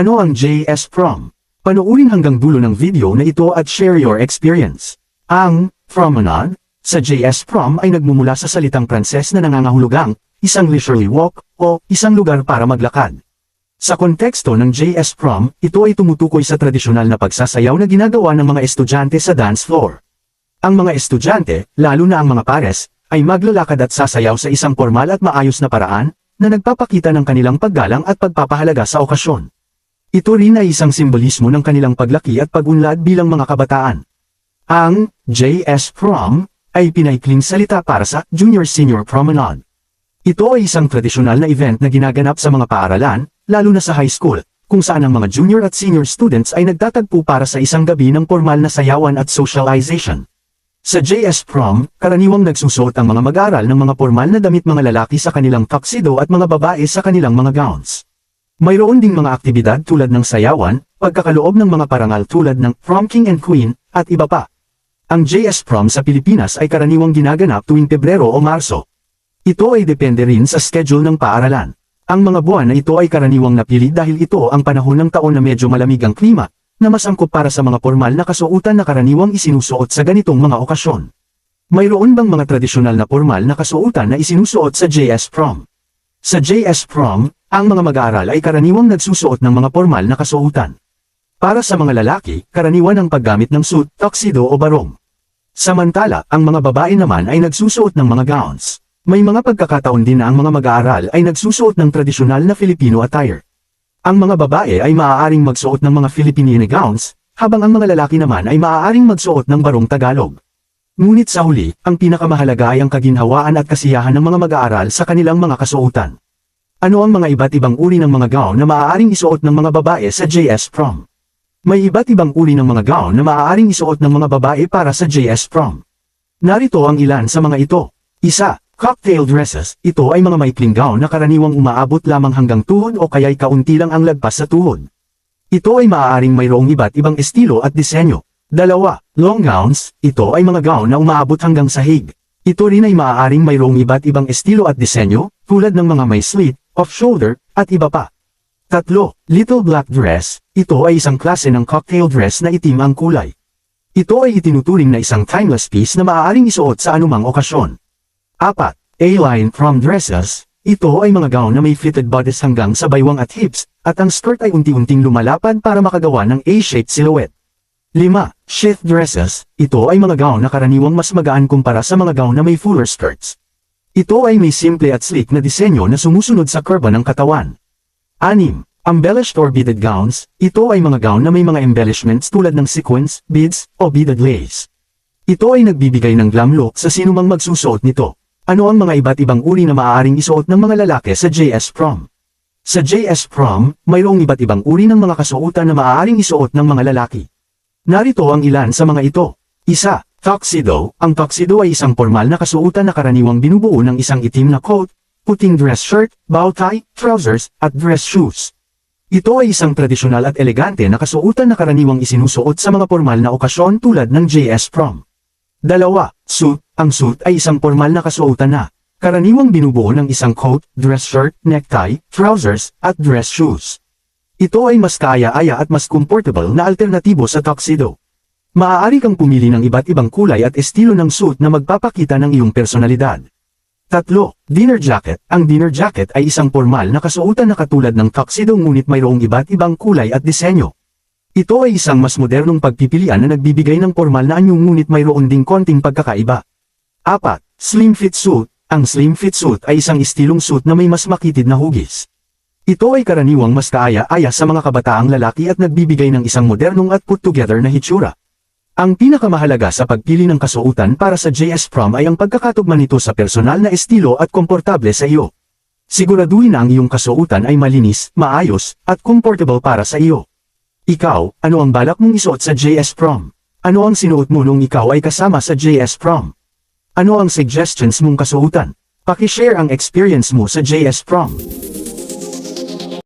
Ano ang JS Prom? Panoorin hanggang dulo ng video na ito at share your experience. Ang promenade sa JS Prom ay nagmumula sa salitang Pranses na nangangahulugang isang leisurely walk o isang lugar para maglakad. Sa konteksto ng JS Prom, ito ay tumutukoy sa tradisyonal na pagsasayaw na ginagawa ng mga estudyante sa dance floor. Ang mga estudyante, lalo na ang mga pares, ay maglalakad at sasayaw sa isang formal at maayos na paraan, na nagpapakita ng kanilang paggalang at pagpapahalaga sa okasyon. Ito rin ay isang simbolismo ng kanilang paglaki at pagunlad bilang mga kabataan. Ang JS Prom ay pinaikling salita para sa Junior Senior Promenade. Ito ay isang tradisyonal na event na ginaganap sa mga paaralan, lalo na sa high school, kung saan ang mga junior at senior students ay nagtatagpo para sa isang gabi ng formal na sayawan at socialization. Sa JS Prom, karaniwang nagsusuot ang mga mag-aaral ng mga formal na damit mga lalaki sa kanilang tuxedo at mga babae sa kanilang mga gowns. Mayroon ding mga aktibidad tulad ng sayawan, pagkakaloob ng mga parangal tulad ng Prom King and Queen, at iba pa. Ang JS Prom sa Pilipinas ay karaniwang ginaganap tuwing Pebrero o Marso. Ito ay depende rin sa schedule ng paaralan. Ang mga buwan na ito ay karaniwang napili dahil ito ang panahon ng taon na medyo malamig ang klima, na mas angkop para sa mga formal na kasuotan na karaniwang isinusuot sa ganitong mga okasyon. Mayroon bang mga tradisyonal na formal na kasuotan na isinusuot sa JS Prom? Sa JS Prom, ang mga mag-aaral ay karaniwang nagsusuot ng mga formal na kasuotan. Para sa mga lalaki, karaniwan ang paggamit ng suit, tuxedo o barong. Samantala, ang mga babae naman ay nagsusuot ng mga gowns. May mga pagkakataon din na ang mga mag-aaral ay nagsusuot ng tradisyonal na Filipino attire. Ang mga babae ay maaaring magsuot ng mga Filipino gowns, habang ang mga lalaki naman ay maaaring magsuot ng barong Tagalog. Ngunit sa huli, ang pinakamahalaga ay ang kaginhawaan at kasiyahan ng mga mag-aaral sa kanilang mga kasuotan. Ano ang mga iba't ibang uri ng mga gown na maaaring isuot ng mga babae sa JS Prom? May iba't ibang uri ng mga gown na maaaring isuot ng mga babae para sa JS Prom. Narito ang ilan sa mga ito. Isa, cocktail dresses. Ito ay mga maikling gown na karaniwang umaabot lamang hanggang tuhod o kaya'y kaunti lang ang lagpas sa tuhod. Ito ay maaaring mayroong iba't ibang estilo at disenyo. Dalawa, long gowns. Ito ay mga gown na umaabot hanggang sahig. Ito rin ay maaaring mayroong iba't ibang estilo at disenyo, tulad ng mga may slit, off-shoulder, at iba pa. Tatlo, little black dress, ito ay isang klase ng cocktail dress na itim ang kulay. Ito ay itinuturing na isang timeless piece na maaaring isuot sa anumang okasyon. Apat, A-line prom dresses, ito ay mga gown na may fitted bodice hanggang sa baywang at hips, at ang skirt ay unti-unting lumalapad para makagawa ng A-shaped silhouette. Lima, sheath dresses, ito ay mga gown na karaniwang mas magaan kumpara sa mga gown na may fuller skirts. Ito ay may simple at sleek na disenyo na sumusunod sa kurba ng katawan. Anim, embellished or beaded gowns, ito ay mga gown na may mga embellishments tulad ng sequins, beads, o beaded lace. Ito ay nagbibigay ng glam look sa sinumang magsusuot nito. Ano ang mga iba't ibang uri na maaaring isuot ng mga lalaki sa JS Prom? Sa JS Prom, mayroong iba't ibang uri ng mga kasuotan na maaaring isuot ng mga lalaki. Narito ang ilan sa mga ito. Isa, tuxedo. Ang tuxedo ay isang formal na kasuotan na karaniwang binubuo ng isang itim na coat, puting dress shirt, bow tie, trousers, at dress shoes. Ito ay isang tradisyonal at elegante na kasuotan na karaniwang isinusuot sa mga formal na okasyon tulad ng JS Prom. Dalawa, suit. Ang suit ay isang formal na kasuotan na karaniwang binubuo ng isang coat, dress shirt, necktie, trousers, at dress shoes. Ito ay mas kaaya-aya at mas comfortable na alternatibo sa tuxedo. Maaari kang pumili ng iba't ibang kulay at estilo ng suit na magpapakita ng iyong personalidad. Tatlo, dinner jacket. Ang dinner jacket ay isang formal na kasuotan na katulad ng tuxedo ngunit mayroong iba't ibang kulay at disenyo. Ito ay isang mas modernong pagpipilian na nagbibigay ng formal na anyong ngunit mayroon ding konting pagkakaiba. Apat, slim fit suit. Ang slim fit suit ay isang estilong suit na may mas makitid na hugis. Ito ay karaniwang mas kaaya-aya sa mga kabataang lalaki at nagbibigay ng isang modernong at put-together na hitsura. Ang pinakamahalaga sa pagpili ng kasuotan para sa JS Prom ay ang pagkakatugma nito sa personal na estilo at komportable sa iyo. Siguraduhin na ang iyong kasuotan ay malinis, maayos, at comfortable para sa iyo. Ikaw, ano ang balak mong isuot sa JS Prom? Ano ang sinuot mo nung ikaw ay kasama sa JS Prom? Ano ang suggestions mong kasuotan? Pakishare ang experience mo sa JS Prom.